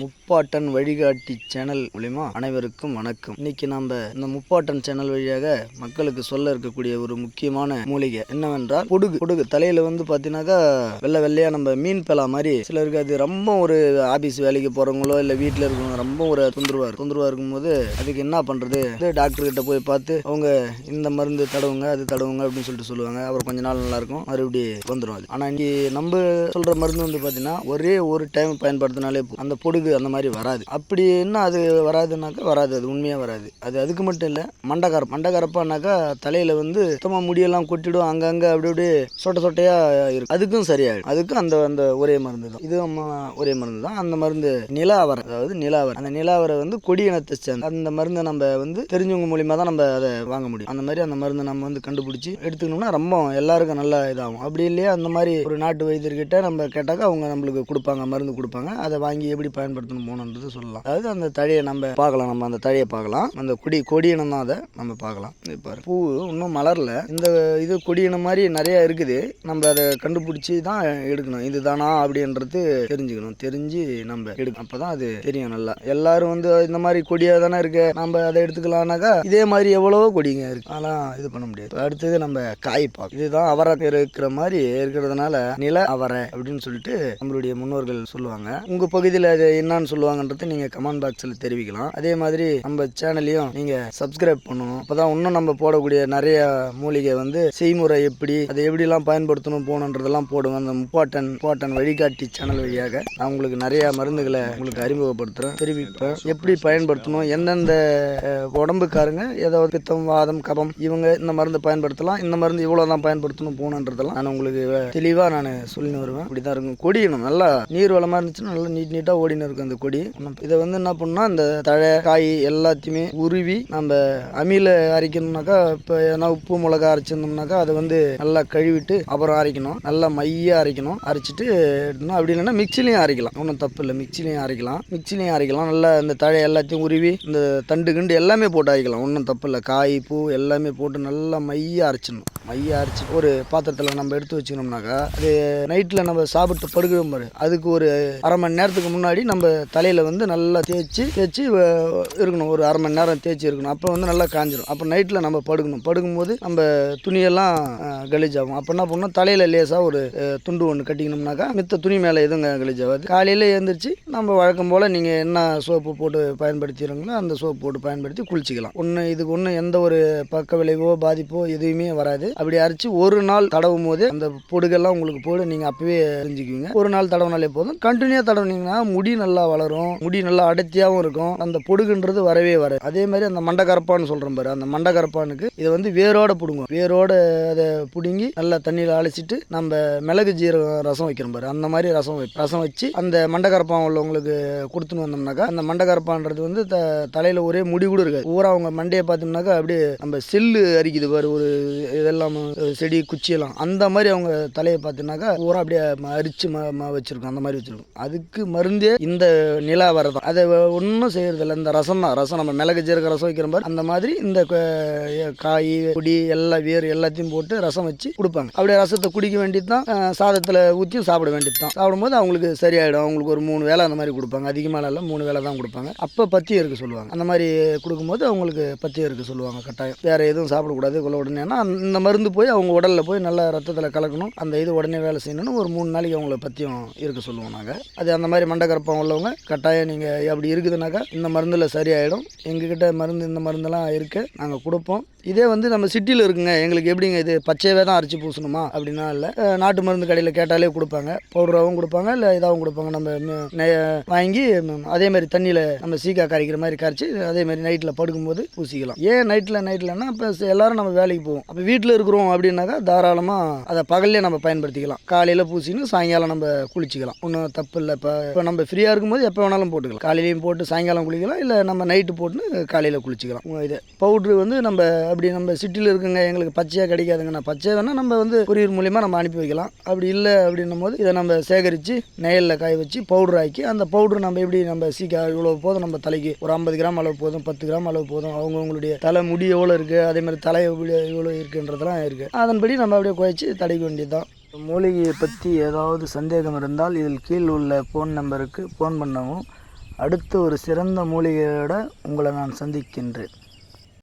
முப்பாட்டன் வழிகாட்டி சேனல் மூலிமா அனைவருக்கும் வணக்கம். இன்னைக்கு நம்ம இந்த முப்பாட்டன் சேனல் வழியாக மக்களுக்கு சொல்ல இருக்கக்கூடிய ஒரு முக்கியமான மூலிகை என்னவென்றால் பொடுகு. பொடுகு தலையில வந்து பாத்தீங்கன்னாக்கா வெள்ளை வெள்ளையா நம்ம மீன் பெலா மாதிரி. சிலருக்கு அது ரொம்ப ஒரு ஆபீஸ் வேலைக்கு போறவங்களோ இல்லை வீட்டில் இருக்கவங்க ரொம்ப ஒரு தொந்தரவா இருக்கும். தொந்தரவா இருக்கும்போது அதுக்கு என்ன பண்றது? டாக்டர் கிட்ட போய் பார்த்து அவங்க இந்த மருந்து தடவுங்க அது தடவுங்க அப்படின்னு சொல்லிட்டு சொல்லுவாங்க. அப்புறம் கொஞ்ச நாள் நல்லா இருக்கும். மறுபடி வந்துடும் அது. ஆனால் இன்னைக்கு நம்ம சொல்ற மருந்து வந்து பாத்தீங்கன்னா ஒரே ஒரு டைம் பயன்படுத்தினாலே அந்த பொடுகு அந்த மாதிரி வராது. அப்படி என்ன அது வராதுனாக்கா வராது. அது உண்மையாக வராது. அது அதுக்கு மட்டும் இல்லை மண்டகரப்பு மண்டகரப்பானாக்கா தலையில் வந்து சுத்தமாக முடியெல்லாம் கொட்டிடும் அங்கங்கே அப்படி அப்படியே சொட்ட சொட்டையாக இருக்கும். அதுக்கும் சரியாயிடும். அதுக்கும் அந்த அந்த ஒரே மருந்து தான். இதுவும் ஒரே மருந்து தான். அந்த மருந்து நிலாவரை அதாவது நிலாவரை அந்த நிலாவரை வந்து கொடி இனத்தை சேர்ந்த அந்த மருந்தை நம்ம வந்து தெரிஞ்சவங்க மூலியமாக தான் நம்ம அதை வாங்க முடியும். அந்த மாதிரி அந்த மருந்தை நம்ம வந்து கண்டுபிடிச்சி எடுத்துக்கணும்னா ரொம்ப எல்லாருக்கும் நல்லா இதாகும். அப்படி இல்லையா அந்த மாதிரி ஒரு நாட்டு வைத்தியர்கிட்ட நம்ம கேட்டாக்கா அவங்க நம்மளுக்கு கொடுப்பாங்க மருந்து கொடுப்பாங்க. அதை வாங்கி எப்படி பயன்படுத்தணும் போகணுன்றது சொல்லலாம். அதாவது அந்த தழையை நம்ம பார்க்கலாம். நம்ம அந்த தழையை பார்க்கலாம். அந்த கொடி கொடியினம் தான் அதை நம்ம பார்க்கலாம். இது பூ இன்னும் மலரல. இந்த இது கொடியினம் மாதிரி நிறைய இருக்குது. நம்ம அதை கண்டுபிடிச்சி தான் எடுக்கணும். இதுதானா அப்படின்றது தெரிஞ்சுக்கணும். தெரிஞ்சு நம்ம எடுக்கணும். அப்பதான் அது தெரியும் நல்லா. எல்லாரும் வந்து இந்த மாதிரி கொடியாக தானே இருக்கு. நம்ம அதை எடுத்துக்கலாம்னாக்கா இதே மாதிரி எவ்வளவோ கொடிங்க இருக்கு. அதெல்லாம் இது பண்ண முடியாது. அடுத்தது நம்ம காய் பார்க்க இதுதான் அவரை இருக்கிற மாதிரி இருக்கிறதுனால நில அவரை அப்படின்னு சொல்லிட்டு நம்மளுடைய முன்னோர்கள் சொல்லுவாங்க. உங்க பகுதியில் அது என்னன்னு சொல்லுவாங்கன்றது நீங்க கமெண்ட் பாக்ஸில் தெரிவிக்கலாம். அதே மாதிரி நம்ம சேனலையும் நீங்க சப்ஸ்கிரைப் பண்ணணும். அப்பதான் இன்னும் நம்ம போடக்கூடிய நிறைய மூலிகை வந்து செய்முறை எப்படி அதை எப்படிலாம் பயன்படுத்தணும் போகணுன்றதெல்லாம் போடுவோம் அந்த இம்பார்ட்டன் இம்பார்ட்டன் வழிகாட்டி சேனல் வழியாக நான் உங்களுக்கு நிறைய மருந்துகளை உங்களுக்கு அறிமுகப்படுத்துறேன் தெரிவிப்பேன். எப்படி பயன்படுத்தணும் எந்தெந்த அஹ், உடம்புக்காரங்க ஏதாவது பித்தம் வாதம் கபம் இவங்க இந்த மருந்து பயன்படுத்தலாம் இந்த மருந்து இவ்வளோ தான் பயன்படுத்தணும் போகணுன்றதெல்லாம் நான் உங்களுக்கு தெளிவாக நான் சொல்லின்னு வருவேன். இப்படி தான் இருக்கும். கொடியணும். நல்லா நீர் வளமாக இருந்துச்சுன்னா நல்லா நீட் நீட்டாக ஓடின்னு இருக்கும் அந்த கொடி. இதை வந்து என்ன பண்ணணும்னா இந்த தழை காய் எல்லாத்தையுமே உருவி நம்ம அமில அரைக்கணும்னாக்கா இப்போ எதனா உப்பு மிளகா அரைச்சிருந்தோம்னாக்கா அதை வந்து நல்லா கழுவிட்டு அப்புறம் அரைக்கணும். நல்லா மையாக அரைக்கணும். அரைச்சிட்டு எடுக்கணும். அப்படி இல்லைன்னா மிக்சிலையும் அரைக்கலாம். ஒன்றும் தப்பு இல்லை. மிக்சிலையும் அரைக்கலாம். மிக்சிலையும் அரைக்கலாம். நல்லா இந்த தழை எல்லாத்தையும் உருவி இந்த தண்டு கிண்டு எல்லாமே போட்டு அரைக்கலாம். ஒன்றும் தப்பு இல்லை. காய் பூ எல்லாமே போட்டு நல்லா மையாக அரைச்சிடணும். மையாக அரைச்சி ஒரு பாத்திரத்தில் நம்ம எடுத்து வச்சுக்கணும்னாக்கா அது நைட்டில் நம்ம சாப்பிட்டு படுக்கிறோம் பாரு. அதுக்கு ஒரு அரை மணி நேரத்துக்கு முன்னாடி நம்ம நம்ம தலையில் வந்து நல்லா தேய்ச்சி தேய்ச்சி வ- இருக்கணும். ஒரு அரை மணி நேரம் தேய்ச்சி இருக்கணும். அப்போ வந்து நல்லா காஞ்சிடும் அப்போ நைட்டில் நம்ம படுக்கணும். படுக்கும்போது நம்ம துணியெல்லாம் கலீஜ் ஆகும் அப்போ என்ன பண்ணணும்? தலையில் லேசாக ஒரு துண்டு ஒன்று கட்டிக்கணும்னாக்கா மித்த துணி மேலே எதுவும் கலீஜ் ஆகாது காலையில் எழுந்திரிச்சு நம்ம வழக்கம் போல் நீங்கள் என்ன சோப்பு போட்டு பயன்படுத்திடுறீங்களோ அந்த சோப்பு போட்டு பயன்படுத்தி குளிச்சிக்கலாம். ஒன்று இதுக்கு ஒன்று எந்த ஒரு பக்க விளைவோ பாதிப்போ எதுவுமே வராது. அப்படி அரைச்சி ஒரு நாள் தடவும் போது அந்த பொடுகெல்லாம் உங்களுக்கு போடு நீங்கள் அப்பவே தெரிஞ்சுக்குவீங்க. ஒரு நாள் தடவினாலே போதும். கண்டினியூ தடவுனீங்கன்னா முடி நல்லா நல்லா வளரும் முடி நல்லா அடர்த்தியாகவும் இருக்கும். அந்த பொடுகுன்றது வரவே வராது. அதே மாதிரி அந்த மண்டக்கரப்பான்னு சொல்கிறோம் பாரு. அந்த மண்டக்கரப்பானுக்கு இதை வந்து வேரோட பிடுங்கும் வேரோட அதை பிடுங்கி நல்லா தண்ணியில் அழைச்சிட்டு நம்ம மிளகு ஜீரகம் ரசம் வைக்கிறோம் பாரு. அந்த மாதிரி ரசம் வை ரசம் வச்சு அந்த மண்டக்கரப்பான் உள்ளவங்களுக்கு கொடுத்துன்னு வந்தோம்னாக்கா அந்த மண்டக்கரப்பான்றது வந்து த தலையில் ஒரே முடி கூட இருக்காது. ஊரா அவங்க மண்டையை பார்த்தோம்னாக்கா அப்படியே நம்ம செல்லு அரிக்குது பாரு. ஒரு இதெல்லாம் செடி குச்சியெல்லாம் அந்த மாதிரி அவங்க தலையை பார்த்தோம்னாக்கா ஊரா அப்படியே அரிச்சு ம வச்சிருக்கோம். அந்த மாதிரி வச்சிருக்கோம். அதுக்கு மருந்தே இந்த நிலா நிலாவரதம் அதை ஒன்றும் செய்கிறதில்ல இந்த ரசம் தான். ரசம் நம்ம மிளகு ஜீரக ரசம் வைக்கிற மாதிரி அந்த மாதிரி இந்த காய் பொடி எல்லா வேர் எல்லாத்தையும் போட்டு ரசம் வச்சு கொடுப்பாங்க. அப்படியே ரசத்தை குடிக்க வேண்டியது தான். சாதத்தில் ஊற்றியும் சாப்பிட வேண்டியது தான். சாப்பிடும்போது அவங்களுக்கு சரியாயிடும். அவங்களுக்கு ஒரு மூணு வேலை அந்த மாதிரி கொடுப்பாங்க. அதிகமாக இல்லை மூணு வேலை தான் கொடுப்பாங்க. அப்போ பத்தியம் இருக்க சொல்லுவாங்க. அந்த மாதிரி கொடுக்கும்போது அவங்களுக்கு பத்தியம் இருக்க சொல்லுவாங்க. கட்டாயம். வேறு எதுவும் சாப்பிடக்கூடாது. கொள்ள உடனே. அந்த இந்த மருந்து போய் அவங்க உடலில் போய் நல்லா ரத்தத்தில் கலக்கணும். அந்த இது உடனே வேலை செய்யணும்னு ஒரு மூணு நாளைக்கு அவங்கள பத்தியம் இருக்க சொல்லுவோம் நாங்கள் அது அந்த மாதிரி மண்டக்கரப்பம் உள்ளவங்க கட்டாயம் நீங்கள் அப்படி இருக்குதுனாக்கா இந்த மருந்தில் சரியாயிடும். எங்ககிட்ட மருந்து இந்த மருந்தெல்லாம் இருக்குது நாங்கள் கொடுப்போம். இதே வந்து நம்ம சிட்டியில் இருக்குங்க எங்களுக்கு எப்படிங்க இது பச்சையவே தான் அரைச்சி பூசணுமா? அப்படின்னா இல்லை. நாட்டு மருந்து கடையில் கேட்டாலே கொடுப்பாங்க. பவுடராகவும் கொடுப்பாங்க இல்லை இதாகவும் கொடுப்பாங்க. நம்ம நெ- வாங்கி அதே மாதிரி தண்ணியில் நம்ம சீக்கா கரைக்கிற மாதிரி கரைச்சி அதே மாதிரி நைட்டில் படுக்கும்போது பூசிக்கலாம். ஏன் நைட்டில் நைட்லன்னா இப்போ எல்லாரும் நம்ம வேலைக்கு போவோம். அப்போ வீட்டில் இருக்கிறோம் அப்படின்னாக்கா தாராளமாக அதை பகல்லே நம்ம பயன்படுத்திக்கலாம். காலையில் பூசின்னு சாயங்காலம் நம்ம குளிச்சிக்கலாம். ஒன்றும் தப்பு இல்லை. இப்போ இப்போ நம்ம ஃப்ரீயாக இருக்கும்போது எப்போ வேணாலும் போட்டுக்கலாம். காலையிலையும் போட்டு சாயங்காலம் குளிக்கலாம் இல்லை நம்ம நைட்டு போட்டுன்னு காலையில் குளிச்சிக்கலாம். இது பவுட்ரு வந்து நம்ம அப்படி நம்ம சிட்டியில் இருக்குங்க எங்களுக்கு பச்சையாக கிடைக்காதுங்கண்ணா பச்சை வேணால் நம்ம வந்து கொரியர் மூலியமாக நம்ம அனுப்பி வைக்கலாம். அப்படி இல்லை அப்படின்னும் போது இதை நம்ம சேகரித்து நெயலில் காய வச்சு பவுடர் ஆக்கி அந்த பவுடர் நம்ம எப்படி நம்ம சீக்கா இவ்வளோ போதும் நம்ம தலைக்கு ஒரு ஐம்பது கிராம் அளவு போதும் பத்து கிராம் அளவு போதும் அவங்கவுங்களுடைய தலை முடி எவ்வளோ இருக்குது அதே மாதிரி தலை எவ்வளோ எவ்வளோ இருக்குன்றதெல்லாம் இருக்குது அதன்படி நம்ம அப்படியே குறைச்சி தடைக்க வேண்டியது தான் மூலிகையை பற்றி ஏதாவது சந்தேகம் இருந்தால் இதில் கீழ் உள்ள ஃபோன் நம்பருக்கு ஃபோன் பண்ணவும். அடுத்த ஒரு சிறந்த மூலிகையோட உங்களை நான் சந்திக்கின்றேன்.